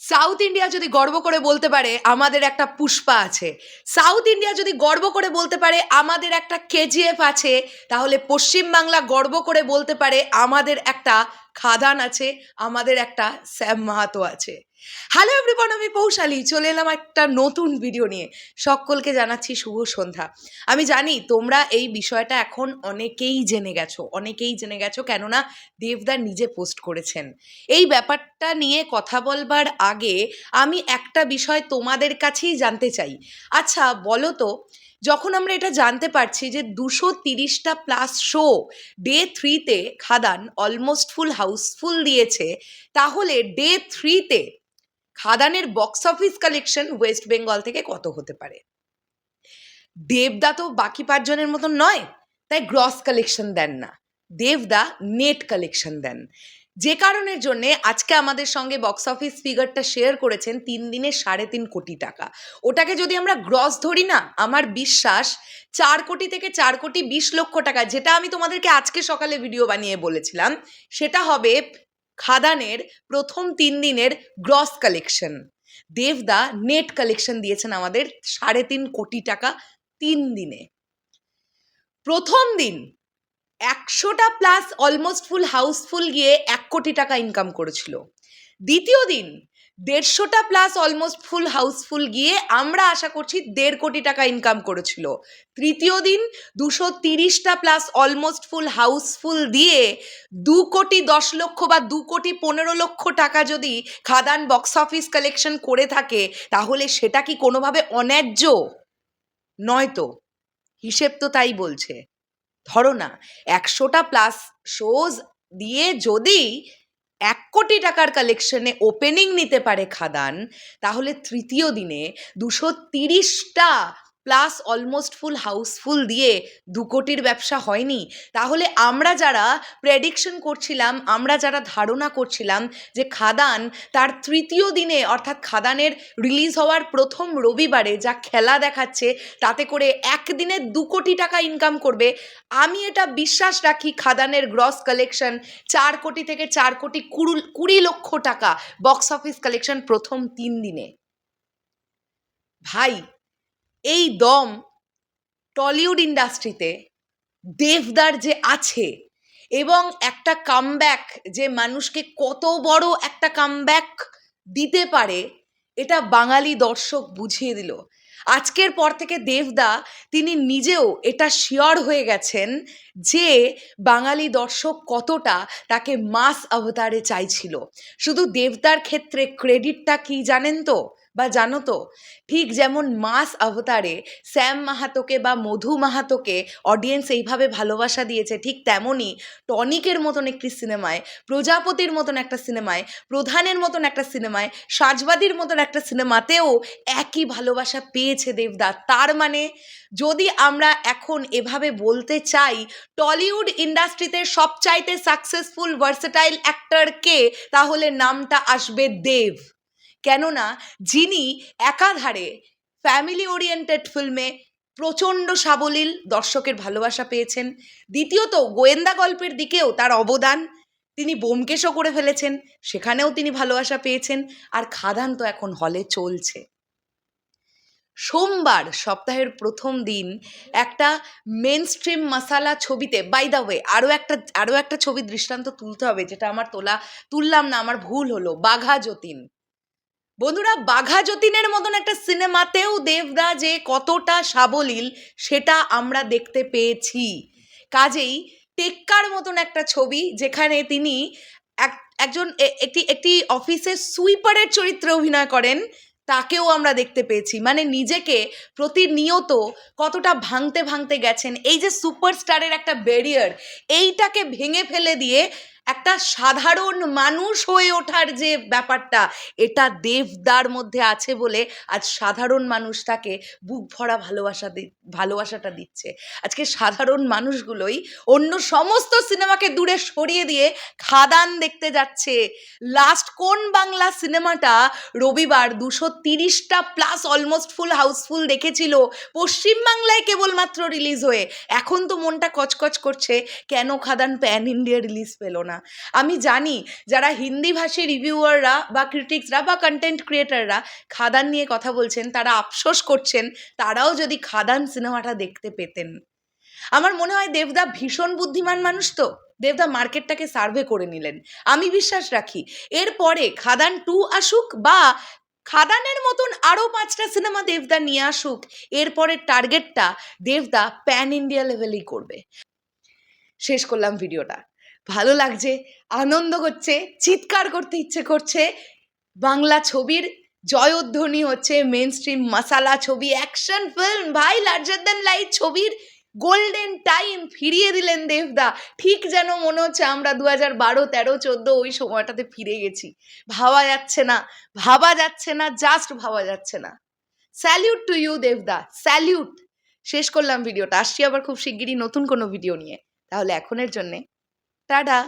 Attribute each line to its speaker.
Speaker 1: South India যদি গর্ব করে বলতে পারে, আমাদের একটা পুষ্পা আছে। সাউথ ইন্ডিয়া যদি গর্ব করে বলতে পারে, আমাদের একটা কেজিএফ আছে, তাহলে পশ্চিমবাংলা গর্ব করে বলতে পারে, আমাদের একটা খাদান আছে, আমাদের একটা স্যাম মাহাতো আছে। হ্যালো এভরিবন আমি পৌশালী, চলে এলাম একটা নতুন ভিডিও নিয়ে। সকলকে জানাচ্ছি শুভ সন্ধ্যা। আমি জানি তোমরা এই বিষয়টা এখন অনেকেই জেনে গেছো, অনেকেই জেনে গেছো, কেননা দেবদা নিজে পোস্ট করেছেন। এই ব্যাপারটা নিয়ে কথা বলবার আগে আমি একটা বিষয় তোমাদের কাছেই জানতে চাই। আচ্ছা বলো তো যখন আমরা এটা জানতে পারছি যে দুশো তিরিশটা প্লাস শো ডে থ্রিতে খাদান অলমোস্ট ফুল হাউসফুল দিয়েছে, তাহলে ডে থ্রিতে খাদানের box office collection West Bengal থেকে কত হতে পারে? দেবদা তো বাকি পাঁচজনের মতন নয়, তাই গ্রস কালেকশন দেন না। দেবদা নেট কালেকশন দেন। যে কারণের জন্য আজকে আমাদের সঙ্গে বক্স অফিস ফিগারটা শেয়ার করেছেন তিন দিনে সাড়ে তিন কোটি টাকা। ওটাকে যদি আমরা গ্রস ধরি না, আমার বিশ্বাস চার কোটি থেকে চার কোটি বিশ লক্ষ টাকা, যেটা আমি তোমাদেরকে আজকে সকালে ভিডিও বানিয়ে বলেছিলাম, সেটা হবে খাদানের প্রথম তিন দিনের গ্রস কালেকশন দেবদা নেট কালেকশন দিয়েছেন আমাদের সাড়ে তিন কোটি টাকা তিন দিনে। প্রথম দিন একশোটা প্লাস অলমোস্ট ফুল হাউসফুল গিয়ে এক কোটি টাকা ইনকাম করেছিল। দ্বিতীয় দিন, দেড়শোটা প্লাস অলমোস্ট ফুল হাউসফুল গিয়ে আমরা আশা করছি দেড় কোটি টাকা ইনকাম করেছিল। তৃতীয় দিন, দুশো তিরিশটা প্লাস অলমোস্ট ফুল হাউসফুল দিয়ে দু কোটি দশ লক্ষ বা দু কোটি পনেরো লক্ষ টাকা যদি খাদান বক্স অফিস কালেকশন করে থাকে, তাহলে সেটা কি কোনোভাবে অন্যায্য? নয় তো হিসেব তো তাই বলছে। ধরো না, একশোটা প্লাস শোজ দিয়ে যদি এক কোটি টাকার কালেকশনে ওপেনিং নিতে পারে খাদান, তাহলে তৃতীয় দিনে দুশো তিরিশটা প্লাস অলমোস্ট ফুল হাউসফুল দিয়ে দু কোটির ব্যবসা হয়নি। তাহলে আমরা যারা প্রেডিকশন করছিলাম, আমরা যারা ধারণা করছিলাম যে খাদান তার তৃতীয় দিনে, অর্থাৎ খাদানের রিলিজ হওয়ার প্রথম রবিবারে যা খেলা দেখাচ্ছে, তাতে করে একদিনে দু কোটি টাকা ইনকাম করবে। আমি এটা বিশ্বাস রাখি খাদানের গ্রস কালেকশন চার কোটি থেকে চার কোটি কুড়ি লক্ষ টাকা বক্স অফিস কালেকশন প্রথম তিন দিনে। ভাই এই দম টলিউড ইন্ডাস্ট্রিতে দেবদার যে আছে এবং একটা কামব্যাক যে মানুষকে কত বড় একটা কামব্যাক দিতে পারে, এটা বাঙালি দর্শক বুঝিয়ে দিল। আজকের পর থেকে দেবদা তিনি নিজেও এটা শিওর হয়ে গেছেন যে বাঙালি দর্শক কতটা তাকে মাস অবতারে চাইছিল। শুধু দেবদার ক্ষেত্রে ক্রেডিটটা কি জানেন তো? বা জানো তো, ঠিক যেমন মাস অবতারে স্যাম মাহাতোকে বা মধু মাহাতোকে অডিয়েন্স এইভাবে ভালোবাসা দিয়েছে, ঠিক তেমনই টনিকের মতন একটি সিনেমায়, প্রজাপতির মতন একটা সিনেমায়, প্রধানের মতন একটা সিনেমায়, সাজবাদীর মতন একটা সিনেমাতেও একই ভালোবাসা পেয়েছে দেবদা। তার মানে যদি আমরা এখন এভাবে বলতে চাই, টলিউড ইন্ডাস্ট্রিতে সবচাইতে সাকসেসফুল ভার্সেটাইল অ্যাক্টরকে তাহলে নামটা আসবে দেব। কেননা যিনি একাধারে ফ্যামিলি ওরিয়েন্টেড ফিল্মে প্রচণ্ড সাবলীল দর্শকের ভালোবাসা পেয়েছেন। দ্বিতীয়ত, গোয়েন্দা গল্পের দিকেও তার অবদান। তিনি বোমকেশও করে ফেলেছেন, সেখানেও তিনি ভালোবাসা পেয়েছেন, আর খাদান তো এখন হলে চলছে। সোমবার, সপ্তাহের প্রথম দিন, একটা মেন স্ট্রিম মশালা ছবিতে বাই দ্য ওয়ে আরও একটা আরও একটা ছবি দৃষ্টান্ত তুলতে হবে, যেটা আমার তোলা, তুললাম না, আমার ভুল হলো, বাঘা যতীন। বন্ধুরা বাঘা যতীনের মতন একটা সিনেমাতেও দেবদা যে কতটা সাবলীল সেটা আমরা দেখতে পেয়েছি। কাজেই টেক্কার মতন একটা ছবি যেখানে তিনি এক, একজন একটি একটি অফিসের সুইপারের চরিত্রে অভিনয় করেন, তাকেও আমরা দেখতে পেয়েছি। মানে নিজেকে প্রতিনিয়ত কতটা ভাঙতে ভাঙতে গেছেন। এই যে সুপারস্টারের একটা ব্যারিয়ার এইটাকে ভেঙে ফেলে দিয়ে একটা সাধারণ মানুষ হয়ে ওঠার যে ব্যাপারটা, এটা দেবদার মধ্যে আছে বলে আজ সাধারণ মানুষ তাকে বুক ভরা ভালোবাসা ভালোবাসাটা দিচ্ছে। আজকে সাধারণ মানুষগুলোই অন্য সমস্ত সিনেমাকে দূরে সরিয়ে দিয়ে খাদান দেখতে যাচ্ছে। লাস্ট কোন বাংলা সিনেমাটা রবিবার দুশো তিরিশটা প্লাস অলমোস্ট ফুল হাউসফুল দেখেছিল পশ্চিমবাংলায় কেবলমাত্র রিলিজ হয়ে। এখন তো মনটা কচকচ করছে, কেন খাদান প্যান ইন্ডিয়া রিলিজ পেল না? আমি জানি যারা হিন্দিভাষী রিভিউয়াররা বা ক্রিটিক্সরা বা কন্টেন্ট ক্রিয়েটাররা খাদান নিয়ে কথা বলছেন, তারা আফসোস করছেন, তারাও যদি খাদান সিনেমাটা দেখতে পেতেন। আমার মনে হয় দেবদা ভীষণ বুদ্ধিমান মানুষ তো। দেবদা মার্কেটটাকে সার্ভে করে নিলেন। আমি বিশ্বাস রাখি, এরপরে খাদান টু আসুক বা খাদানের মতন আরও পাঁচটা সিনেমা দেবদা নিয়ে আসুক, এরপরে টার্গেটটা দেবদা প্যান ইন্ডিয়া লেভেলেই করবে। শেষ করলাম ভিডিওটা ভালো লাগছে, আনন্দ করছে, চিৎকার করতে ইচ্ছে করছে। বাংলা ছবির জয়ধ্বনি হচ্ছে মেন স্ট্রিম মশালা ছবি অ্যাকশন ফিল্ম ভাই লার্জার দ্যান লাইফ ছবির গোল্ডেন টাইম ফিরিয়ে দিলেন দেবদা। ঠিক যেন মনে হচ্ছে আমরা দু হাজার বারো, তেরো, চোদ্দ ওই সময়টাতে ফিরে গেছি। ভাবা যাচ্ছে না, ভাবা যাচ্ছে না জাস্ট ভাবা যাচ্ছে না। স্যালিউট টু ইউ দেবদা স্যালিউট শেষ করলাম ভিডিওটা, আসছি আবার খুব শিগগিরই নতুন কোনো ভিডিও নিয়ে। তাহলে এখনের জন্যে টাটা।